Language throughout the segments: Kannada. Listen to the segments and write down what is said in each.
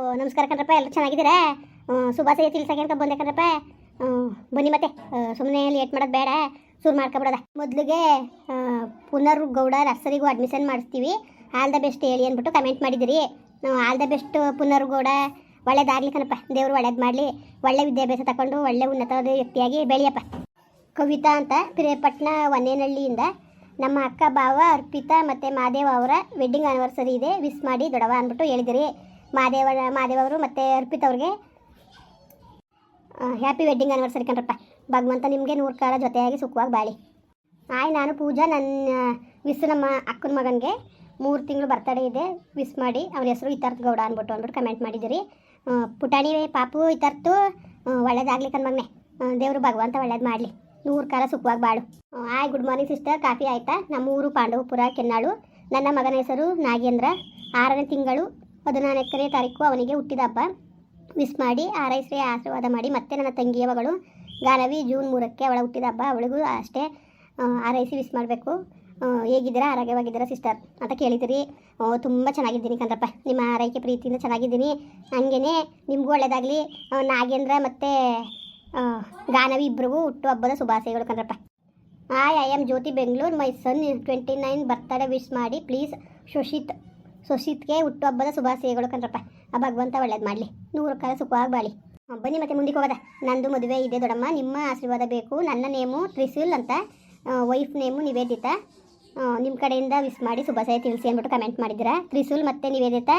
ಓ, ನಮಸ್ಕಾರ ಕಣ್ರಪ್ಪ ಎಲ್ಲರೂ ಚೆನ್ನಾಗಿದ್ದೀರಾ? ಸುಭಾಷ ಶುಭಾಶಯ ಅಂತ ಬಂದೆ ಕಣ್ರಪ್ಪ. ಬನ್ನಿ ಮತ್ತೆ. ಸುಮ್ಮನೆ ಲೇಟ್ ಮಾಡೋದು ಬೇಡ. ಶುರು ಮಾಡ್ಕೊಬಿಡೋದ. ಮೊದಲಿಗೆ ಪುನರ್ ಗೌಡ ನರ್ಸರಿಗೂ ಅಡ್ಮಿಷನ್ ಮಾಡಿಸ್ತೀವಿ. ಆಲ್ ದ ಬೆಸ್ಟ್ ಹೇಳಿ ಅಂದ್ಬಿಟ್ಟು ಕಮೆಂಟ್ ಮಾಡಿದಿರಿ ಆಲ್ ದ ಬೆಸ್ಟ್ ಪುನರ್ ಗೌಡ. ಒಳ್ಳೇದಾಗಲಿ ಕಣಪ್ಪ. ದೇವರು ಒಳ್ಳೇದು ಮಾಡಲಿ. ಒಳ್ಳೆ ವಿದ್ಯಾಭ್ಯಾಸ ತಗೊಂಡು ಒಳ್ಳೆ ಉನ್ನತವಾದ ವ್ಯಕ್ತಿಯಾಗಿ ಬೆಳೆಯಪ್ಪ. ಕವಿತಾ ಅಂತ ಪಿರಿಯಪಟ್ಟಣ ಒನ್ನೇನಹಳ್ಳಿಯಿಂದ ನಮ್ಮ ಅಕ್ಕ, ಭಾವ ಅರ್ಪಿತಾ ಮತ್ತು ಮಾದೇವ ಅವರ ವೆಡ್ಡಿಂಗ್ ಆನಿವರ್ಸರಿ ಇದೆ. ವಿಸ್ ಮಾಡಿ ದೊಡವ ಅಂದ್ಬಿಟ್ಟು ಹೇಳಿದಿರಿ. ಮಾದೇವ ಮಾದೇವ ಅವರು ಮತ್ತು ಅರ್ಪಿತ್ ಅವ್ರಿಗೆ. ಹ್ಯಾಪಿ ವೆಡ್ಡಿಂಗ್ ಆನಿವರ್ಸರಿ ಕಣ್ರಪ್ಪ. ಭಗವಂತ ನಿಮಗೆ ನೂರು ಕಾಲ ಜೊತೆಯಾಗಿ ಸುಖವಾಗಿ ಬಾಳಿ. ಆಯ್, ನಾನು ಪೂಜಾ ನನ್ನ ವಿಸ್ ನಮ್ಮ ಅಕ್ಕನ ಮಗನಿಗೆ ಮೂರು ತಿಂಗಳು ಬರ್ತಡೇ ಇದೆ. ವಿಸ್ ಮಾಡಿ, ಅವ್ರ ಹೆಸರು ಇತರ್ತ್ ಗೌಡ ಅಂದ್ಬಿಟ್ಟು ಅಂದ್ಬಿಟ್ಟು ಕಮೆಂಟ್ ಮಾಡಿದಿರಿ ಪುಟಾಣಿ ಪಾಪು ಇತರ್ತು ಒಳ್ಳೇದಾಗಲಿ ಮಗನೇ. ದೇವರು ಭಗವಂತ ಒಳ್ಳೇದು ಮಾಡಲಿ. ನೂರು ಕಾಲ ಸುಖವಾಗಿ ಬಾಳು. Hi good morning sister coffee ಆಯಿತಾ? ನಮ್ಮೂರು ಪಾಂಡವಪುರ, ಕೆನ್ನಾಳು. ನನ್ನ ಮಗನ ಹೆಸರು ನಾಗೇಂದ್ರ. ಆರನೇ ತಿಂಗಳು ಹದಿನಾಲ್ಕನೇ ತಾರೀಕು ಅವನಿಗೆ ಹುಟ್ಟಿದ ಹಬ್ಬ ವಿಸ್ ಮಾಡಿ ಆರೈಸಿ ಆಶೀರ್ವಾದ ಮಾಡಿ, ಮತ್ತೆ ನನ್ನ ತಂಗಿಯ ಮಗಳು ಗಾನವಿ ಜೂನ್ ಮೂರಕ್ಕೆ ಅವಳ ಹುಟ್ಟಿದ ಹಬ್ಬ ಅವಳಿಗೂ ಅಷ್ಟೇ ಆರೈಸಿ ವಿಸ್ ಮಾಡಬೇಕು. ಹೇಗಿದ್ದೀರಾ? ಆರೋಗ್ಯವಾಗಿದ್ದೀರಾ ಸಿಸ್ಟರ್ ಅಂತ ಕೇಳಿದಿರಿ. ತುಂಬ ಚೆನ್ನಾಗಿದ್ದೀನಿ ಕಂದ್ರಪ್ಪ ನಿಮ್ಮ ಆರೈಕೆ ಪ್ರೀತಿಯಿಂದ ಚೆನ್ನಾಗಿದ್ದೀನಿ. ಹಂಗೇನೆ ನಿಮಗೂ ಒಳ್ಳೆಯದಾಗಲಿ ನಾಗೇಂದ್ರ ಮತ್ತು ಗಾನವಿ ಇಬ್ಬರಿಗೂ ಹುಟ್ಟು ಹಬ್ಬದ ಶುಭಾಶಯಗಳು ಕಂದ್ರಪ್ಪ hi I am Jyothi Bengaluru. My son twenty nine birthday wish ಮಾಡಿ. ಪ್ಲೀಸ್ ಶೋಷಿತ್ ಶೋಷಿತ್ಗೆ ಹುಟ್ಟುಹಬ್ಬದ ಶುಭಾಶಯಗಳು ಕಣ್ರಪ್ಪ. ಆ ಭಗವಂತ ಒಳ್ಳೇದು ಮಾಡಲಿ. ನೂರು ಕಾಲ ಸುಖವಾಗಿ ಬಾಳಿ. ಬನ್ನಿ ಮತ್ತೆ ಮುಂದಕ್ಕೆ ಹೋಗೋದ? ನಂದು ಮದುವೆ ಇದೆ ದೊಡ್ಡಮ್ಮ ನಿಮ್ಮ ಆಶೀರ್ವಾದ ಬೇಕು. ನನ್ನ ನೇಮು ತ್ರಿಶೂಲ್ ಅಂತ ವೈಫ್ ನೇಮು ನಿವೇದಿತ. ನಿಮ್ಮ ಕಡೆಯಿಂದ ವಿಸ್ ಮಾಡಿ ಶುಭಾಶಯ ತಿಳಿಸಿ ಅಂದ್ಬಿಟ್ಟು ಕಮೆಂಟ್ ಮಾಡಿದ್ದೀರಾ? ತ್ರಿಶೂಲ್ ಮತ್ತೆ ನಿವೇದಿತ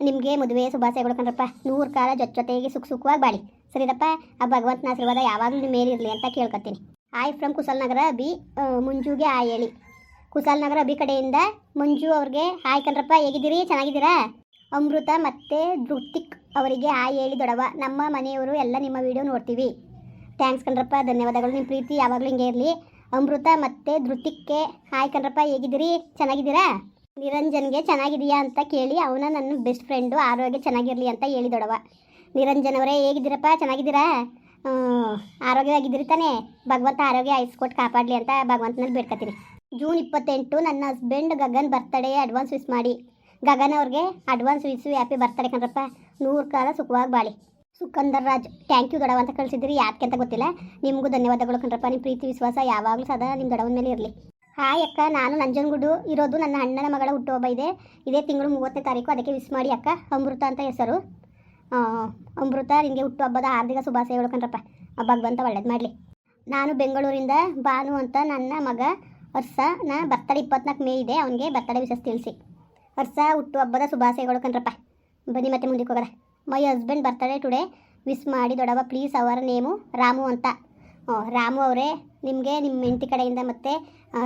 ನಿಮಗೆ ಮದುವೆ ಶುಭಾಶಯಗಳು ಕಣ್ರಪ್ಪ. ನೂರು ಕಾಲ ಜೊತೆ ಜೊತೆಗೆ ಸುಖ ಸುಖವಾಗಿ ಬಾಳಿ. ಸರಿದಪ್ಪ? ಆ ಭಗವಂತನ ಆಶೀರ್ವಾದ ಯಾವಾಗಲೂ ನಿಮ್ಮ ಮೇಲಿರಲಿ ಅಂತ ಕೇಳ್ಕೊತೀನಿ. ಆಯ್ ಫ್ರಮ್ ಕುಶಾಲನಗರ ಬಿ ಆ, ಮಂಜುಗೆ ಹೇಳಿ ಕುಶಾಲನಗರ ಅಭಿ ಕಡೆಯಿಂದ ಮಂಜು ಅವ್ರಿಗೆ, ಹಾಯ್ ಕಣ್ರಪ್ಪ, ಹೇಗಿದ್ದೀರಿ? ಚೆನ್ನಾಗಿದ್ದೀರಾ? ಅಮೃತ ಮತ್ತು ಧೃತಿಕ್ ಅವರಿಗೆ, ಹಾಯ್ ಹೇಳಿ ದೊಡವ, ನಮ್ಮ ಮನೆಯವರು ಎಲ್ಲ ನಿಮ್ಮ ವಿಡಿಯೋ ನೋಡ್ತೀವಿ. ಥ್ಯಾಂಕ್ಸ್ ಕಣ್ರಪ್ಪ, ಧನ್ಯವಾದಗಳು ನಿಮ್ಮ ಪ್ರೀತಿ, ಯಾವಾಗಲೂ ಹಿಂಗೆ ಇರಲಿ. ಅಮೃತ ಮತ್ತು ಧೃತಿಕ್ಗೆ, ಹಾಯ್ ಕಣ್ರಪ್ಪ, ಹೇಗಿದ್ದೀರಿ? ಚೆನ್ನಾಗಿದ್ದೀರಾ? ನಿರಂಜನ್ಗೆ ಚೆನ್ನಾಗಿದೆಯಾ ಅಂತ ಕೇಳಿ, ಅವನ ನನ್ನ ಬೆಸ್ಟ್ ಫ್ರೆಂಡು ಆರೋಗ್ಯ ಚೆನ್ನಾಗಿರಲಿ ಅಂತ ಹೇಳಿ ದೊಡವ. ನಿರಂಜನ್ ಅವರೇ, ಹೇಗಿದ್ದೀರಪ್ಪ? ಚೆನ್ನಾಗಿದ್ದೀರಾ? ಆರೋಗ್ಯವಾಗಿದ್ದೀರಿ ತಾನೇ. ಭಗವಂತ ಆರೋಗ್ಯ ಐಸ್ಕೊಟ್ಟು ಕಾಪಾಡಲಿ ಅಂತ ಭಗವಂತನಲ್ಲಿ ಬೇಡ್ಕೊತೀನಿ. ಜೂನ್ ಇಪ್ಪತ್ತೆಂಟು ನನ್ನ husband Gagan birthday advance wish ಮಾಡಿ. ಗಗನ್ ಅವ್ರಿಗೆ ಅಡ್ವಾನ್ಸ್ ವಿಸ್ ಹ್ಯಾಪಿ ಬರ್ತಡೇ ಕಣ್ರಪ್ಪ. ನೂರು ಕಾಲ ಸುಖವಾಗಿ ಬಾಳಿ. ಸುಖಂದರ್ ರಾಜ್ ಥ್ಯಾಂಕ್ ಯು ದೊಡವ ಅಂತ ಕಳಿಸಿದ್ರಿ ಯಾಕೆ ಅಂತ ಗೊತ್ತಿಲ್ಲ. ನಿಮಗೂ ಧನ್ಯವಾದಗಳು ಕಣ್ರಪ್ಪ. ನಿಮ್ಮ ಪ್ರೀತಿ, ವಿಶ್ವಾಸ ಯಾವಾಗಲೂ ಸದಾ ನಿಮ್ಮ ದೊಡವನ ಮೇಲೆ ಇರಲಿ. ಹಾಯ್ ಅಕ್ಕ, ನಾನು ನಂಜನಗೂಡು. ಇರೋದು ನನ್ನ ಅಣ್ಣನ ಮಗಳ ಹುಟ್ಟುಹಬ್ಬ ಇದೆ. ಇದೇ ತಿಂಗಳು ಮೂವತ್ತನೇ ತಾರೀಕು, ಅದಕ್ಕೆ ವಿಸ್ ಮಾಡಿ ಅಕ್ಕ. ಅಮೃತ ಅಂತ ಹೆಸರು. ಅಮೃತ ನಿಮಗೆ ಹುಟ್ಟುಹಬ್ಬದ ಹಾರ್ದಿಕ ಶುಭಾಶಯಗಳು ಕಣ್ರಪ್ಪ. ಬಂತ ಒಳ್ಳೇದು ಮಾಡಲಿ. ನಾನು ಬೆಂಗಳೂರಿಂದ ಭಾನು ಅಂತ ನನ್ನ ಮಗ ಹರ್ಷನ ಬರ್ತಡೆ ಇಪ್ಪತ್ನಾಲ್ಕು ಮೇ ಇದೆ, ಅವನಿಗೆ ಬರ್ತಡೆ ವಿಶೇಷ ತಿಳಿಸಿ. ಹುಟ್ಟು ಹಬ್ಬದ ಶುಭಾಶಯಗಳು ಕಣ್ರಪ್ಪ. ಬನ್ನಿ ಮತ್ತೆ ಮುಂದಕ್ಕೆ ಹೋಗೋದ my husband birthday today wish ಮಾಡಿ ದೊಡವ ಪ್ಲೀಸ್ ಅವರ ನೇಮು ರಾಮು ಅಂತ. ರಾಮು ಅವರೇ, ನಿಮಗೆ ನಿಮ್ಮ ಹೆಂಡತಿ ಕಡೆಯಿಂದ ಮತ್ತು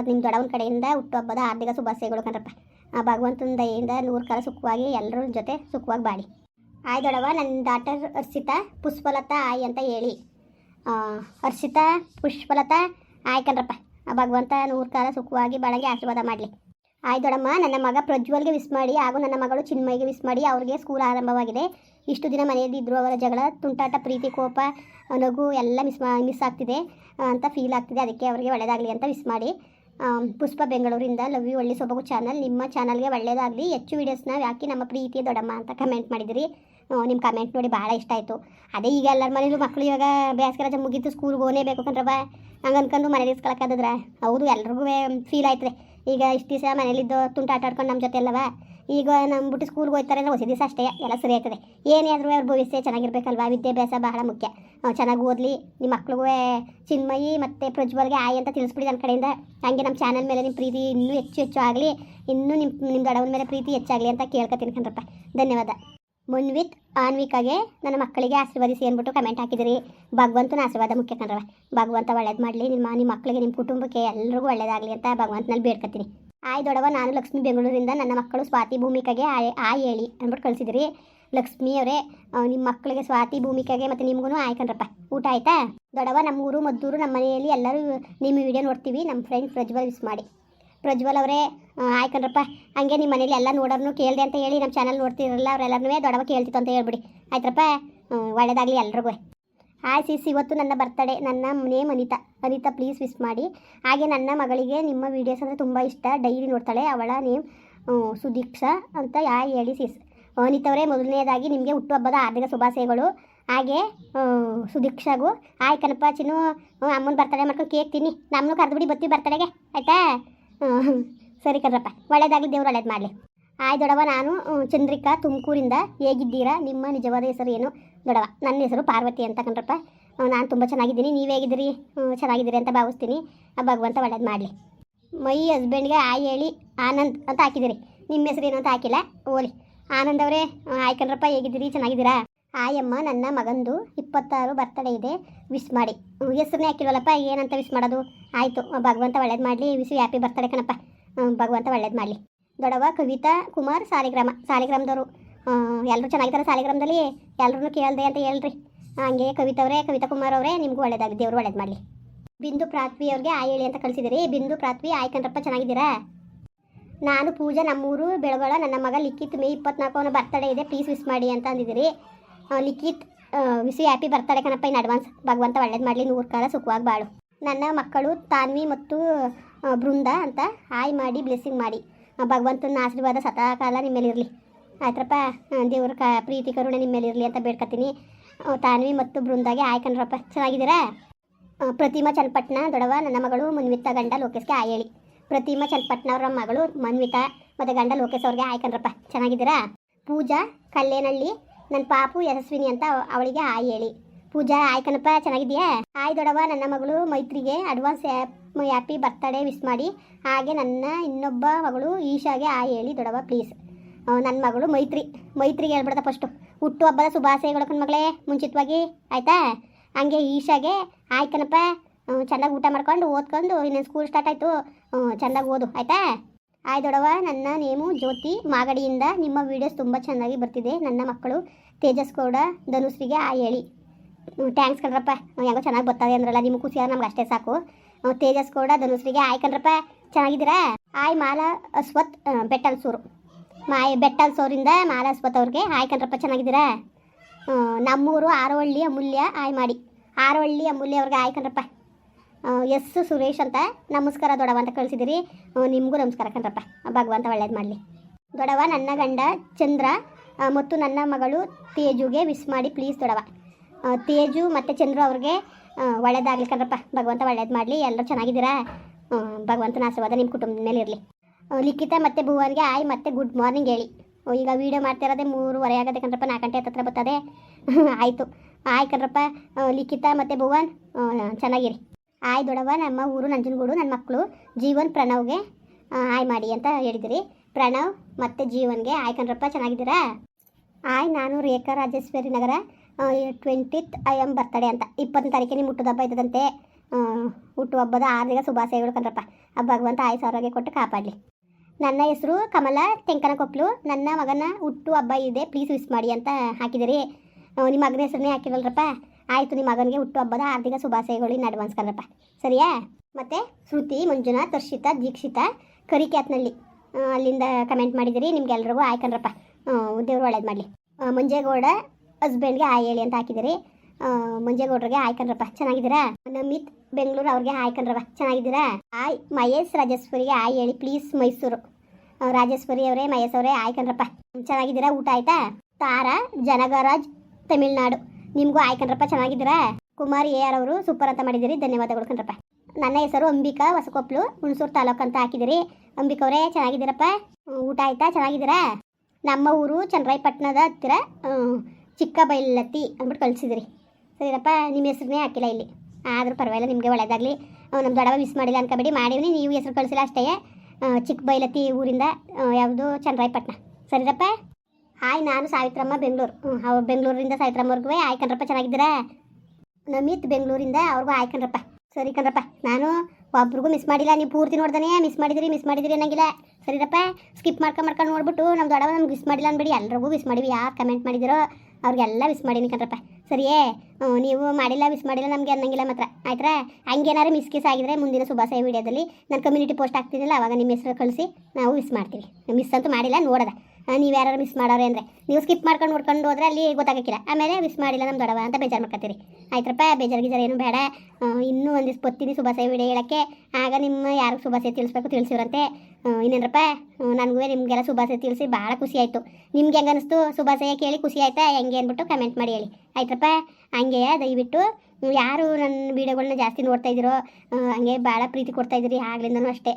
ನಿಮ್ಮ ದೊಡವನ ಕಡೆಯಿಂದ ಹುಟ್ಟುಹಬ್ಬದ ಹಾರ್ದಿಕ ಶುಭಾಶಯಗಳು ಕಣ್ರಪ್ಪ. ಆ, ಭಗವಂತನ ದಯೆಯಿಂದ ನೂರು ಕಾಲ ಸುಖವಾಗಿ ಎಲ್ಲರ ಜೊತೆ ಸುಖವಾಗಿ ಬಾಡಿ ಆಯ್ ದೊಡವ ನನ್ನ ಡಾಟರ್ ಹರ್ಷಿತಾ, ಪುಷ್ಪಲತಾ, ಆಯ್ ಅಂತ ಹೇಳಿ. ಹರ್ಷಿತಾ, ಪುಷ್ಪಲತಾ, ಆಯ್ ಕಣ್ರಪ್ಪ. ಭಗವಂತ ನೂರು ಕಾಲ ಸುಖವಾಗಿ ಬಾಳಗೆ ಆಶೀರ್ವಾದ ಮಾಡಲಿ. ಆಯ್ತು ದೊಡಮ್ಮ, ನನ್ನ ಮಗ ಪ್ರಜ್ವಲ್ಗೆ ವಿಸ್ ಮಾಡಿ ಹಾಗೂ ನನ್ನ ಮಗಳು ಚಿನ್ಮಯ್ಗೆ ವಿಸ್ ಮಾಡಿ ಅವ್ರಿಗೆ ಸ್ಕೂಲ್ ಆರಂಭವಾಗಿದೆ. ಇಷ್ಟು ದಿನ ಮನೆಯಲ್ಲಿ ಇದ್ದರು ಅವರ ಜಗಳ, ತುಂಟಾಟ, ಪ್ರೀತಿ, ಕೋಪ, ನಗು ಎಲ್ಲ ಮಿಸ್ ಮಿಸ್ ಆಗ್ತಿದೆ ಅಂತ ಫೀಲ್ ಆಗ್ತಿದೆ. ಅದಕ್ಕೆ ಅವರಿಗೆ ಒಳ್ಳೆಯದಾಗಲಿ ಅಂತ ವಿಸ್ ಮಾಡಿ. ಪುಷ್ಪ ಬೆಂಗಳೂರಿಂದ ಲವ್ ಯು ಒಳ್ಳೆ ಸೊಬಗು ಚಾನಲ್ ನಿಮ್ಮ ಚಾನಲ್ಗೆ ಒಳ್ಳೆಯದಾಗಲಿ ಹೆಚ್ಚು ವೀಡಿಯೋಸ್ನ ಯಾಕೆ ನಮ್ಮ ಪ್ರೀತಿಯ ದೊಡ್ಡಮ್ಮ ಅಂತ ಕಮೆಂಟ್ ಮಾಡಿದಿರಿ. ನಿಮ್ಮ ಕಮೆಂಟ್ ನೋಡಿ ಭಾಳ ಇಷ್ಟ ಆಯಿತು. ಅದೇ ಈಗ ಎಲ್ಲರ ಮನೇಲೂ ಮಕ್ಕಳು ಇವಾಗ ಬೇಸಿಗೆ ರಜೆ ಮುಗೀತು ಸ್ಕೂಲ್ಗೆ ಹೋಗಲೇಬೇಕು ಕಣ್ರವ ಹಂಗೆ ಅನ್ಕೊಂಡು ಮನೇಲಿ ಇಸ್ಕೊಳಕ್ಕಾದ್ರೆ ಹೌದು, ಎಲ್ರಿಗೂ ಫೀಲ್ ಆಯ್ತದೆ ಈಗ ಇಷ್ಟು ದಿವಸ ಮನೇಲಿದ್ದು ತುಂಟಾಟಾಡ್ಕೊಂಡು ನಮ್ಮ ಜೊತೆ ಅಲ್ಲವ ಈಗ ನಂಬಿಟ್ಟು ಬಿಟ್ಟು ಸ್ಕೂಲ್ಗೆ ಹೋಗ್ತಾರೆ ಅಂದ್ರೆ ಹೊಸ ದಿವಸ ಅಷ್ಟೇ, ಎಲ್ಲ ಸರಿ ಆಯ್ತದೆ ಏನೇ ಆದರೂ ಅವ್ರ ಭವಿಷ್ಯ ಚೆನ್ನಾಗಿರ್ಬೇಕಲ್ವಾ? ವಿದ್ಯಾಭ್ಯಾಸ ಬಹಳ ಮುಖ್ಯ. ಚೆನ್ನಾಗಿ ಓದಲಿ ನಿಮ್ಮ ಮಕ್ಳಿಗೂ ಚಿನ್ಮಯಿ ಮತ್ತು ಪ್ರಜ್ವಲ್ಗೆ ಆಯ್ ಅಂತ ತಿಳಿಸ್ಬಿಡಿ ನನ್ನ ಕಡೆಯಿಂದ. ಹಾಗೆ ನಮ್ಮ ಚಾನಲ್ ಮೇಲೆ ನಿಮ್ಮ ಪ್ರೀತಿ ಇನ್ನೂ ಹೆಚ್ಚು ಹೆಚ್ಚು ಆಗಲಿ, ಇನ್ನೂ ನಿಮ್ಮ ನಿಮ್ಮ ದಡವನ ಮೇಲೆ ಪ್ರೀತಿ ಹೆಚ್ಚಾಗಲಿ ಅಂತ ಕೇಳ್ಕೊತೀನಿ ಕಣ್ರಪ್ಪ. ಧನ್ಯವಾದ. ಮುನ್ವಿತ್ ಆನ್ವಿಕಾಗೆ ನನ್ನ ಮಕ್ಕಳಿಗೆ ಆಶೀರ್ವಾದಿಸಿ ಅಂದ್ಬಿಟ್ಟು ಕಮೆಂಟ್ ಹಾಕಿದಿರಿ. ಭಗವಂತನ ಆಶೀರ್ವಾದ ಮುಖ್ಯ ಕಣ್ರವ. ಭಗವಂತ ಒಳ್ಳೇದು ಮಾಡಲಿ, ನಿಮ್ಮ ನಿಮ್ಮ ಮಕ್ಕಳಿಗೆ, ನಿಮ್ಮ ಕುಟುಂಬಕ್ಕೆ ಎಲ್ಲರಿಗೂ ಒಳ್ಳೇದಾಗಲಿ ಅಂತ ಭಗವಂತನಲ್ಲಿ ಬೇಡ್ಕೊತೀನಿ. ಆಯ್ ದೊಡವ ನಾನು ಲಕ್ಷ್ಮಿ ಬೆಂಗಳೂರಿಂದ ನನ್ನ ಮಕ್ಕಳು ಸ್ವಾತಿ ಭೂಮಿಕಾಗೆ ಆಯ್ ಆಯ್ ಹೇಳಿ ಅಂದ್ಬಿಟ್ಟು ಕಳಿಸಿದ್ರಿ. ಲಕ್ಷ್ಮಿ ಅವರೇ ನಿಮ್ಮ ಮಕ್ಕಳಿಗೆ ಸ್ವಾತಿ ಭೂಮಿಕಾಗೆ ಮತ್ತು ನಿಮ್ಗೂ ಆಯ್ ಕಣ್ರಪ್ಪ. ಊಟ ಆಯ್ತಾ? ದೊಡವ ನಮ್ಮ ಊರು ಮದ್ದೂರು, ನಮ್ಮ ಮನೆಯಲ್ಲಿ ಎಲ್ಲರೂ ನಿಮ್ಮ ವಿಡಿಯೋ ನೋಡ್ತೀವಿ. ನಮ್ಮ ಫ್ರೆಂಡ್ ಪ್ರಜ್ವಲ್ ಮಿಸ್ ಮಾಡಿ. ಪ್ರಜ್ವಲ್ ಅವರೇ ಆಯ್ ಕಣ್ರಪ್ಪ, ಹಂಗೆ ನಿಮ್ಮ ಮನೇಲಿ ಎಲ್ಲ ನೋಡೋರ್ನು ಕೇಳಿದೆ ಅಂತ ಹೇಳಿ ನಮ್ಮ ಚಾನಲ್ ನೋಡ್ತಿರಲ್ಲ ಅವರೆಲ್ಲರೂ ದೊಡವ ಕೇಳ್ತಿತ್ತು ಅಂತ ಹೇಳ್ಬಿಡಿ. ಆಯ್ತರಪ್ಪ? ಒಳ್ಳೇದಾಗಲಿ ಎಲ್ರಿಗೂ. ಹಾಯ್ ಸಿಸ್, ಇವತ್ತು ನನ್ನ ಬರ್ತಡೇ ನನ್ನ name Anita. Anita please wish ಮಾಡಿ. ಹಾಗೆ ನನ್ನ ಮಗಳಿಗೆ ನಿಮ್ಮ ವೀಡಿಯೋಸ್ ಅಂದರೆ ತುಂಬ ಇಷ್ಟ. ಡೈಲಿ ನೋಡ್ತಾಳೆ. ಅವಳ ನೇಮ್ ಸುದೀಕ್ಷಾ ಅಂತ ಯಾ ಹೇಳಿ ಸಿಸ್ ಅನಿತವರೇ ಮೊದಲನೇದಾಗಿ ನಿಮಗೆ ಹುಟ್ಟುಹಬ್ಬದ ಹಾರ್ದಿಕ ಶುಭಾಶಯಗಳು. ಹಾಗೆ ಸುದೀಕ್ಷಾಗೂ. ಆಯ್ ಕನಪ ಚಿನ್ನು ಅಮ್ಮನ ಬರ್ತಡೇ ಮಾಡ್ಕೊಂಡು ಕೇಕ್ ತಿನ್ನಿ. ನಮ್ಮನ್ನು ಕರೆದ್ಬಿಡಿ, ಬತ್ತಿ ಬರ್ತಡೆಗೆ ಆಯಿತಾ? ಸರಿ ಕಣ್ರಪ್ಪ ಒಳ್ಳೇದಾಗಲಿ, ದೇವ್ರು ಒಳ್ಳೇದು ಮಾಡಲಿ. ಆಯ್ ದೊಡವ, ನಾನು ಚಂದ್ರಿಕಾ ತುಮಕೂರಿಂದ ಹೇಗಿದ್ದೀರಾ? ನಿಮ್ಮ ನಿಜವಾದ ಹೆಸರು ಏನು? ದೊಡವ, ನನ್ನ ಹೆಸರು ಪಾರ್ವತಿ ಅಂತ ಕಣ್ರಪ್ಪ. ನಾನು ತುಂಬ ಚೆನ್ನಾಗಿದ್ದೀನಿ. ನೀವು ಹೇಗಿದ್ದೀರಿ? ಚೆನ್ನಾಗಿದ್ದೀರಿ ಅಂತ ಭಾವಿಸ್ತೀನಿ. ಆ ಭಗವಂತ ಒಳ್ಳೇದು ಮಾಡಲಿ. ಮೈ ಹಸ್ಬೆಂಡ್ಗೆ ಆಯ್ ಹೇಳಿ, ಆನಂದ್ ಅಂತ ಹಾಕಿದ್ದೀರಿ. ನಿಮ್ಮ ಹೆಸರು ಏನು ಅಂತ ಹಾಕಿಲ್ಲ, ಓಲಿ. ಆನಂದ್ ಅವರೇ ಆಯ್ಕಂಡ್ರಪ್ಪ ಹೇಗಿದ್ದೀರಿ? ಚೆನ್ನಾಗಿದ್ದೀರಾ? ಆಯಮ್ಮ ನನ್ನ ಮಗಂದು ಇಪ್ಪತ್ತಾರು ಬರ್ತಡೇ ಇದೆ. ವಿಶ್ ಮಾಡಿ. ಹೆಸರನ್ನೇ ಹಾಕಿಲ್ವಲ್ಲಪ್ಪ, ಏನಂತ ವಿಶ್ ಮಾಡೋದು? ಆಯಿತು ಭಗವಂತ ಒಳ್ಳೇದು ಮಾಡಲಿ ವಿಶ್ ಹ್ಯಾಪಿ ಬರ್ತಡೇ ಕಣಪ್ಪ. ಭಗವಂತ ಒಳ್ಳೇದು ಮಾಡಲಿ. ದೊಡವ ಕವಿತಾ, ಕುಮಾರ್, ಸಾಲಿಗ್ರಾಮ. ಸಾಲಿಗ್ರಾಮದವರು. ಎಲ್ಲರೂ ಚೆನ್ನಾಗಿದ್ದಾರೆ ಸಾಲಿಗ್ರಾಮದಲ್ಲಿ. ಎಲ್ಲರೂ ಕೇಳಿದೆ ಅಂತ ಹೇಳ್ರಿ. ಹಂಗೆ ಕವಿತಾ ಅವರೇ, ಕವಿತಾ ಕುಮಾರ್ ಅವರೇ, ನಿಮಗೂ ಒಳ್ಳೇದಾಗಿದೆ ದೇವ್ರು ಒಳ್ಳೇದು ಮಾಡಲಿ. ಬಿಂದು ಪ್ರಾಥ್ವಿ ಅವ್ರಿಗೆ ಆಯ್ ಹೇಳಿ ಅಂತ ಕಳಿಸಿದಿರಿ. ಬಿಂದು ಪ್ರಾಥ್ವಿ ಆಯ್ಕಂಡ್ರಪ್ಪ ಚೆನ್ನಾಗಿದ್ದೀರಾ? ನಾನು ಪೂಜಾ ನಮ್ಮೂರು, ಬೆಳಗೊಳ, ನನ್ನ ಮಗ ಲಿಖಿತ್ ಮೇ ಇಪ್ಪತ್ನಾಲ್ಕು ಅವನ ಬರ್ತಡೇ ಇದೆ. ಪ್ಲೀಸ್ ವಿಸ್ ಮಾಡಿ ಅಂತ ಅಂದಿದ್ದೀರಿ. ಲಿಖಿತ್ ವಿಸಿ ಹ್ಯಾಪಿ ಬರ್ತಡೇ ಕಣಪ್ಪ, ಇನ್ ಅಡ್ವಾನ್ಸ್ ಭಗವಂತ ಒಳ್ಳೇದು ಮಾಡಲಿ, ನೂರು ಕಾಲ ಸುಖವಾಗಿ ಬಾಳು. ನನ್ನ ಮಕ್ಕಳು ತಾನ್ವಿ ಮತ್ತು ಬೃಂದ ಅಂತ ಹಾಯ್ ಮಾಡಿ ಬ್ಲೆಸ್ಸಿಂಗ್ ಮಾಡಿ. ಭಗವಂತನ ಆಶೀರ್ವಾದ ಸದಾಕಾಲ ನಿಮ್ಮ ಮೇಲೆ ಇರಲಿ. ಆಯ್ತರಪ್ಪ? ದೇವ್ರ ಕ, ಪ್ರೀತಿ, ಕರುಣೆ ನಿಮ್ಮ ಮೇಲೆ ಇರಲಿ ಅಂತ ಬೇಡ್ಕತ್ತೀನಿ. ತಾನ್ವಿ ಮತ್ತು ಬೃಂದಾಗೆ ಆಯ್ಕಂಡ್ರಪ್ಪ ಚೆನ್ನಾಗಿದ್ದೀರಾ? ಪ್ರತಿಮಾ ಚನ್ನಪಟ್ಟಣ ದೊಡವ, ನನ್ನ ಮಗಳು ಮನ್ವಿತ ಗಂಡ ಲೋಕೇಶ್ಗೆ ಆಯ್ ಹೇಳಿ. ಪ್ರತಿಮಾ ಚನ್ನಪಟ್ಟಣ ಅವರ ಮಗಳು ಮನ್ವಿತಾ ಮತ್ತು ಗಂಡ ಲೋಕೇಶ್ ಅವ್ರಿಗೆ ಆಯ್ಕಂಡ್ರಪ್ಪ ಚೆನ್ನಾಗಿದ್ದೀರಾ? ಪೂಜಾ ಕಲ್ಲೇನಹಳ್ಳಿ ನನ್ನ ಪಾಪು ಯಶಸ್ವಿನಿ ಅಂತ ಅವಳಿಗೆ ಆಯ್ ಹೇಳಿ. ಪೂಜಾ ಆಯ್ಕನಪ್ಪ ಚೆನ್ನಾಗಿದೆಯಾ ಆಯ್ ದೊಡವ, ನನ್ನ ಮಗಳು ಮೈತ್ರಿಗೆ ಅಡ್ವಾನ್ಸ್ ಹ್ಯಾಪಿ ಬರ್ತಡೇ ವಿಸ್ ಮಾಡಿ. ಹಾಗೆ ನನ್ನ ಇನ್ನೊಬ್ಬ ಮಗಳು ಈಶಾಗೆ ಆ ಹೇಳಿ ದೊಡವ ಪ್ಲೀಸ್ ನನ್ನ ಮಗಳು ಮೈತ್ರಿ. ಮೈತ್ರಿಗೆ ಹೇಳ್ಬಿಡ್ದ ಫಸ್ಟು ಹುಟ್ಟು ಹಬ್ಬದ ಶುಭಾಶಯಗಳು ಮಗಳೇ ಮುಂಚಿತವಾಗಿ, ಆಯಿತಾ? ಹಂಗೆ ಈಶಾಗೆ ಆಯ್ಕನಪ್ಪ ಚೆನ್ನಾಗಿ ಊಟ ಮಾಡ್ಕೊಂಡು, ಓದ್ಕೊಂಡು, ಇನ್ನೇನು ಸ್ಕೂಲ್ ಸ್ಟಾರ್ಟ್ ಆಯಿತು? ಚೆನ್ನಾಗಿ ಓದು, ಆಯಿತಾ? ಆಯ್ ದೊಡವ ನನ್ನ ನೇಮು ಜ್ಯೋತಿ. ಮಾಗಡಿಯಿಂದ ನಿಮ್ಮ ವೀಡಿಯೋಸ್ ತುಂಬ ಚೆನ್ನಾಗಿ ಬರ್ತಿದೆ. ನನ್ನ ಮಕ್ಕಳು ತೇಜಸ್ ಗೌಡ ಧನುಶ್ರೀಗೆ ಆ ಹೇಳಿ. ಥ್ಯಾಂಕ್ಸ್ ಕಣ್ರಪ್ಪ. ಹೆಂಗೋ ಚೆನ್ನಾಗಿ ಬರ್ತದೆ ಅಂದ್ರಲ್ಲ, ನಿಮ್ಗೆ ಖುಷಿಯಾಗ ನಮ್ಗೆ ಅಷ್ಟೇ ಸಾಕು. ತೇಜಸ್ ಗೌಡ, ಧನುಸ್ರಿಗೆ, ಆಯ್ ಕಣ್ರಪ್ಪ, ಚೆನ್ನಾಗಿದ್ದೀರಾ? ಆಯ್, ಮಾಲಾ ಅಶ್ವತ್ ಬೆಟ್ಟಲ್ ಬೆಟ್ಟಲ್ಸೂರು. ಮಾಯ್, ಬೆಟ್ಟಲ್ಸೂರಿಂದ ಮಾಲಾ ಅಶ್ವತ್ ಅವ್ರಿಗೆ, ಆಯ್ ಕಣ್ರಪ್ಪ, ಚೆನ್ನಾಗಿದ್ದೀರಾ? ನಮ್ಮೂರು ಆರವಳ್ಳಿ ಅಮೂಲ್ಯ ಆಯ್ ಮಾಡಿ. ಆರವಳ್ಳಿ ಅಮೂಲ್ಯ ಅವ್ರಿಗೆ, ಆಯ್ ಕಣ್ರಪ್ಪ. ಎಸ್, ಸುರೇಶ್ ಅಂತ, ನಮಸ್ಕಾರ ದೊಡವ ಅಂತ ಕಳಿಸಿದಿರಿ ನಿಮಗೂ ನಮಸ್ಕಾರ ಕಣ್ರಪ್ಪ, ಭಗವಂತ ಒಳ್ಳೇದು ಮಾಡಲಿ. ದೊಡವ, ನನ್ನ ಗಂಡ ಚಂದ್ರ ಮತ್ತು ನನ್ನ ಮಗಳು ತೇಜುಗೆ ವಿಶ್ ಮಾಡಿ ಪ್ಲೀಸ್ ದೊಡವ. ತೇಜು ಮತ್ತು ಚಂದ್ರು ಅವ್ರಿಗೆ ಒಳ್ಳೇದಾಗಲಿ ಕಣ್ರಪ್ಪ, ಭಗವಂತ ಒಳ್ಳೇದು ಮಾಡಲಿ, ಎಲ್ಲರೂ ಚೆನ್ನಾಗಿದ್ದೀರಾ? ಭಗವಂತನ ಆಶೀರ್ವಾದ ನಿಮ್ಮ ಕುಟುಂಬದ ಮೇಲೆ ಇರಲಿ. ಲಿಖಿತ ಮತ್ತು ಭುವನ್ಗೆ ಆಯ್ ಮತ್ತೆ ಗುಡ್ ಮಾರ್ನಿಂಗ್ ಹೇಳಿ. ಈಗ ವೀಡಿಯೋ ಮಾಡ್ತಿರೋದೇ ಮೂರುವರೆ ಆಗತ್ತೆ ಕಣ್ರಪ್ಪ, ನಾಲ್ಕು ಗಂಟೆ ಹತ್ರ ಬರ್ತದೆ. ಆಯಿತು. ಆಯ್ ಕಣ್ರಪ್ಪ ಲಿಖಿತ ಮತ್ತು ಭುವನ್ ಚೆನ್ನಾಗಿರಿ. ಆಯ್ ದೊಡವ, ನಮ್ಮ ಊರು ನಂಜನಗೂಡು ನನ್ನ ಮಕ್ಕಳು ಜೀವನ್ ಪ್ರಣವ್ಗೆ ಆಯ್ ಮಾಡಿ ಅಂತ ಹೇಳಿದಿರಿ. ಪ್ರಣವ್ ಮತ್ತು ಜೀವನ್ಗೆ, ಆಯ್ ಕಣ್ರಪ್ಪ, ಚೆನ್ನಾಗಿದ್ದೀರಾ? ಆಯ್, ನಾನು Rekha Rajeshwari Nagar twentieth I am birthday ಅಂತ. ಇಪ್ಪತ್ತನೇ ತಾರೀಕು ನಿಮ್ಮ ಹುಟ್ಟುಹಬ್ಬ ಇದ್ದದಂತೆ. ಹುಟ್ಟು ಹುಟ್ಟುಹಬ್ಬದ ಆರನೇ ಶುಭಾಶಯಗಳು ಕಣ್ರಪ್ಪ ಆ, ಭಗವಂತ ಆಯ್ಸ ಸಾವಿರಗೆ ಕೊಟ್ಟು ಕಾಪಾಡಲಿ. ನನ್ನ ಹೆಸರು ಕಮಲ ತೆಂಕನಕೊಪ್ಲು ನನ್ನ ಮಗನ ಹುಟ್ಟು ಹಬ್ಬ ಇದೆ ಪ್ಲೀಸ್ ವಿಶ್ ಮಾಡಿ ಅಂತ ಹಾಕಿದಿರಿ. ನಿಮ್ಮ ಮಗನ ಹೆಸರನ್ನೇ ಹಾಕಿರಲ್ರಪ್ಪ. ಆಯಿತು, ನಿಮ್ಮ ಮಗನಿಗೆ ಹುಟ್ಟು ಹಬ್ಬದ ಆರ್ಥಿಕ ಶುಭಾಶಯಗಳು ಇನ್ನು ಅಡ್ವಾನ್ಸ್ ಸರಿಯಾ? ಮತ್ತು ಶ್ರುತಿ ಮಂಜುನಾಥ್ ತರ್ಷಿತ ದೀಕ್ಷಿತಾ, ಕರಿಕ್ಯಾತ್ನಲ್ಲಿ. ಅಲ್ಲಿಂದ ಕಮೆಂಟ್ ಮಾಡಿದಿರಿ, ನಿಮ್ಗೆಲ್ರಿಗೂ ಆಯ್ಕಣ್ರಪ್ಪ ದೇವ್ರು ಒಳ್ಳೇದು ಮಾಡಲಿ. ಮಂಜೇಗೌಡ ಹಸ್ಬೆಂಡ್ಗೆ ಆಯ್ ಹೇಳಿ ಅಂತ ಹಾಕಿದಿರಿ ಆ, ಹಾಯ್ ಕಣ್ರಪ್ಪ ಚೆನ್ನಾಗಿದ್ದೀರಾ? ನಮಿತ್ ಬೆಂಗಳೂರು ಅವ್ರಿಗೆ ಆಯ್ಕಣ್ರಪ್ಪ ಚೆನ್ನಾಗಿದ್ದೀರಾ? ಆಯ್ ಮಹೇಶ್ ರಾಜೇಶ್ವರಿಗೆ ಆಯ್ ಹೇಳಿ ಪ್ಲೀಸ್ ಮೈಸೂರು. ರಾಜೇಶ್ವರಿ ಅವರೇ ಮಹೇಶ್ ಅವರೇ ಆಯ್ಕಣ್ರಪ್ಪ ಚೆನ್ನಾಗಿದ್ದೀರಾ? ಊಟ ಆಯ್ತಾ? ತಾರಾ ಜನಗರಾಜ್ ತಮಿಳ್ನಾಡು. ನಿಮಗೂ ಆಯ್ಕಣ್ರಪ್ಪ ಚೆನ್ನಾಗಿದ್ದೀರಾ? ಕುಮಾರ್ ಎ ಆರ್ ಅವರು ಸೂಪರ್ ಅಂತ ಮಾಡಿದಿರಿ ಧನ್ಯವಾದಗಳು ಕಣ್ರಪ್ಪ. ನನ್ನ ಹೆಸರು ಅಂಬಿಕಾ ಹೊಸಕೊಪ್ಲು ಹುಣಸೂರು ತಾಲೂಕು ಅಂತ ಹಾಕಿದಿರಿ ಅಂಬಿಕಾ ಅವರೇ ಚೆನ್ನಾಗಿದ್ದೀರಪ್ಪ? ಊಟ ಆಯ್ತಾ? ಚೆನ್ನಾಗಿದ್ದೀರಾ? ನಮ್ಮ ಊರು ಚನ್ನರಾಯಪಟ್ಟಣದ ಹತ್ತಿರ. ಚಿಕ್ಕ ಬೈಲತ್ತಿ ಅಂದ್ಬಿಟ್ಟು ಕಳಿಸಿದ್ರಿ. ಸರಿನಪ್ಪ, ನಿಮ್ಮ ಹೆಸ್ರನ್ನೇ ಹಾಕಿಲ್ಲ ಇಲ್ಲಿ. ಆದರೂ ಪರವಾಗಿಲ್ಲ, ನಿಮಗೆ ಒಳ್ಳೆಯದಾಗಲಿ ನಮ್ಮ ದೊಡವ ಮಿಸ್ ಮಾಡಿಲ್ಲ ಅನ್ಕಬೇಡಿ ಮಾಡೀವಿ ನೀವು ಹೆಸರು ಕಳಿಸಿಲ್ಲ ಅಷ್ಟೇ. ಚಿಕ್ಕ ಬೈಲತ್ತಿ ಊರಿಂದ ಯಾವುದು ಚಂದ್ರಾಯಪಟ್ಟಣ ಸರಿನಪ್ಪ? ಹಾಯ್, ನಾನು ಸಾವಿತ್ರಮ್ಮ, ಬೆಂಗಳೂರು. ಅವ್ರು ಬೆಂಗಳೂರಿಂದ ಸಾವಿತ್ರಮ್ಮವ್ರಿಗೂ. ಆಯ್ ಕಣ್ರಪ್ಪ, ಚೆನ್ನಾಗಿದ್ದೀರಾ? ನಮಿತ್ ಬೆಂಗಳೂರಿಂದ, ಅವ್ರಿಗೂ ಆಯ್ ಕಣ್ರಪ್ಪ. ಸರಿ, ಕಣ್ರಪ್ಪ. ನಾನು ಒಬ್ರಿಗೂ ಮಿಸ್ ಮಾಡಿಲ್ಲ, ನೀವು ಪೂರ್ತಿ ನೋಡ್ದಾನೆ ಮಿಸ್ ಮಾಡಿದಿರಿ ಮಿಸ್ ಮಾಡಿದಿರಿ ಅನ್ನಂಗಿಲ್ಲ. ಸರಿರಪ್ಪ ಸ್ಕಿಪ್ ಮಾಡ್ಕೊಂಡು ಮಾಡ್ಕೊಂಡು ನೋಡ್ಬಿಟ್ಟು ನಮ್ಮ ದೊಡ್ಡವ ನಮ್ಗೆ ಮಿಸ್ ಮಾಡಿಲ್ಲ ಅನ್ಬೇಡಿ. ಎಲ್ರಿಗೂ ಮಿಸ್ ಮಾಡಿವಿ. ಯಾರು ಕಮೆಂಟ್ ಮಾಡಿದಿರೋ ಅವ್ರಿಗೆಲ್ಲ ಮಿಸ್ ಮಾಡೀನಿ ಕಣ್ರಪ್ಪ. ಸರಿಯೇ? ನೀವು ಮಾಡಿಲ್ಲ ಮಿಸ್ ಮಾಡಿಲ್ಲ ನಮಗೆ ಅನ್ನಂಗಿಲ್ಲ ಮಾತ್ರ. ಆಯ್ತಾ ಹಂಗೇನಾರು ಮಿಸ್ ಕಿಸ್ ಆಗಿದ್ರೆ ಮುಂದಿನ ಶುಭಾಶಯ ವಿಡಿಯೋದಲ್ಲಿ ನಾನು ಕಮ್ಯುನಿಟಿ ಪೋಸ್ಟ್ ಆಗ್ತಿದ್ದಿಲ್ಲ ಅವಾಗ ನಿಮ್ಮ ಹೆಸರು ಕಳಿಸಿ ನಾವು ಮಿಸ್ ಮಾಡ್ತೀವಿ. ಮಿಸ್ ಅಂತೂ ಮಾಡಿಲ್ಲ, ನೋಡದ. ನೀವು ಯಾರು ಮಿಸ್ ಮಾಡೋರೆ ಅಂದರೆ ನೀವು ಸ್ಕಿಪ್ ಮಾಡ್ಕೊಂಡು ನೋಡ್ಕೊಂಡು ಹೋದ್ರೆ ಅಲ್ಲಿ ಗೊತ್ತಾಗಕ್ಕಿಲ್ಲ. ಆಮೇಲೆ ಮಿಸ್ ಮಾಡಿಲ್ಲ ನಮ್ಮ ದೊಡವ ಅಂತ ಬೇಜಾರು ಮಾಡ್ಕೊತೀರಿ. ಆಯ್ತಪ್ಪ ಬೇಜಾರು ಗೀಜಾರು ಏನು ಬೇಡ. ಇನ್ನೂ ಒಂದು ದಿವ್ಸ ಬತ್ತೀನಿ ಶುಭಾಶಯ ವಿಡಿಯೋ ಹೇಳೋಕ್ಕೆ. ಆಗ ನಿಮ್ಮ ಯಾರಿಗೆ ಶುಭಾಶಯ ತಿಳಿಸ್ಬೇಕು ತಿಳಿಸಿವ್ರಂತೆ. ಇನ್ನೇನಪ್ಪ ನನಗೂ ನಿಮಗೆಲ್ಲ ಶುಭಾಶಯ ತಿಳಿಸಿ ಭಾಳ ಖುಷಿ ಆಯಿತು. ನಿಮ್ಗೆ ಹೆಂಗೆ ಅನಿಸ್ತು ಶುಭಾಶಯ ಕೇಳಿ ಖುಷಿ ಆಯ್ತಾ? ಹೆಂಗೆ ಅಂದ್ಬಿಟ್ಟು ಕಮೆಂಟ್ ಮಾಡಿ ಹೇಳಿ. ಆಯ್ತಪ್ಪ ಹಂಗೆಯ? ದಯವಿಟ್ಟು ಯಾರು ನನ್ನ ವೀಡಿಯೋಗಳನ್ನ ಜಾಸ್ತಿ ನೋಡ್ತಾ ಇದ್ದೀರೋ ಹಂಗೆ ಭಾಳ ಪ್ರೀತಿ ಕೊಡ್ತಾ ಇದ್ದೀರಿ ಆಗ್ಲಿಂದನೂ ಅಷ್ಟೇ.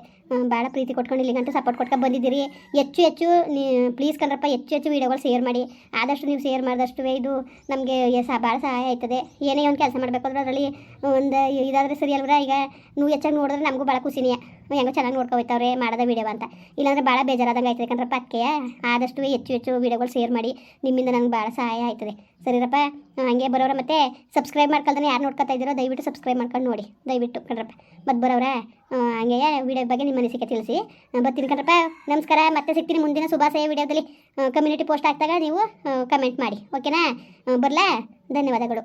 ಭಾಳ ಪ್ರೀತಿ ಕೊಟ್ಕೊಂಡು ಇಲ್ಲಿಗಂಟು ಸಪೋರ್ಟ್ ಕೊಟ್ಕೊಂಡು ಬಂದಿದ್ದೀರಿ. ಹೆಚ್ಚು ಹೆಚ್ಚು ನೀ ಪ್ಲೀಸ್ ಕಣ್ರಪ್ಪ, ಹೆಚ್ಚು ಹೆಚ್ಚು ವೀಡಿಯೋಗಳು ಶೇರ್ ಮಾಡಿ. ಆದಷ್ಟು ನೀವು ಶೇರ್ ಮಾಡಿದಷ್ಟು ಇದು ನಮಗೆ ಸಹ ಭಾಳ ಸಹಾಯ ಆಯ್ತದೆ. ಏನೇ ಒಂದು ಕೆಲಸ ಮಾಡಬೇಕು ಅಂದ್ರೆ ಅದರಲ್ಲಿ, ಒಂದು ಇದಾದರೆ ಸರಿ ಅಲ್ವರ? ಈಗ ನೀವು ಹೆಚ್ಚಾಗಿ ನೋಡಿದ್ರೆ ನಮಗೂ ಭಾಳ ಖುಷಿನೇ. ಹೆಂಗೋ ಚೆನ್ನಾಗಿ ನೋಡ್ಕೊ ಹೋಯ್ತವ್ರೆ ಮಾಡೋದ ವೀಡಿಯೋ ಅಂತ. ಇಲ್ಲಾಂದ್ರೆ ಭಾಳ ಬೇಜಾರಾದಂಗೆ ಆಯ್ತದೆ ಕಣ್ರಪ್ಪ ಪತ್ಕೆಯ ಆದಷ್ಟು ಹೆಚ್ಚು ಹೆಚ್ಚು ವೀಡಿಯೋಗಳು ಶೇರ್ ಮಾಡಿ, ನಿಮ್ಮಿಂದ ನಂಗೆ ಭಾಳ ಸಹಾಯ ಆಯ್ತದೆ. ಸರಿರಪ್ಪ? ಹಂಗೆ ಬರೋರ ಮತ್ತೆ ಸಬ್ಸ್ಕ್ರೈಬ್ ಮಾಡ್ಕೊಳ್ತಾನೆ ಯಾರು ನೋಡ್ಕೊತಾ ಇದ್ದೀರೋ ದಯವಿಟ್ಟು ಸಬ್ಸ್ಕ್ರೈಬ್ ಮಾಡ್ಕೊಂಡು ನೋಡಿ. ದಯವಿಟ್ಟು ಕಣ್ರಪ್ಪ. ಮತ್ತೆ ಬರೋರ ಹಂಗೆ ವಿಡಿಯೋ ಬಗ್ಗೆ ನಿಮ್ಮ ಅನಿಸಿಕೆ ತಿಳಿಸಿ. ಬರ್ತೀನಿ ಕಣ್ರಪ್ಪ. ನಮಸ್ಕಾರ. ಮತ್ತೆ ಸಿಗ್ತೀನಿ ಮುಂದಿನ ಶುಭಾಶಯ ವಿಡಿಯೋದಲ್ಲಿ ಕಮ್ಯುನಿಟಿ ಪೋಸ್ಟ್ ಹಾಕಿದಾಗ ನೀವು ಕಮೆಂಟ್ ಮಾಡಿ. ಓಕೆನಾ ಬರಲಾ? ಧನ್ಯವಾದಗಳು.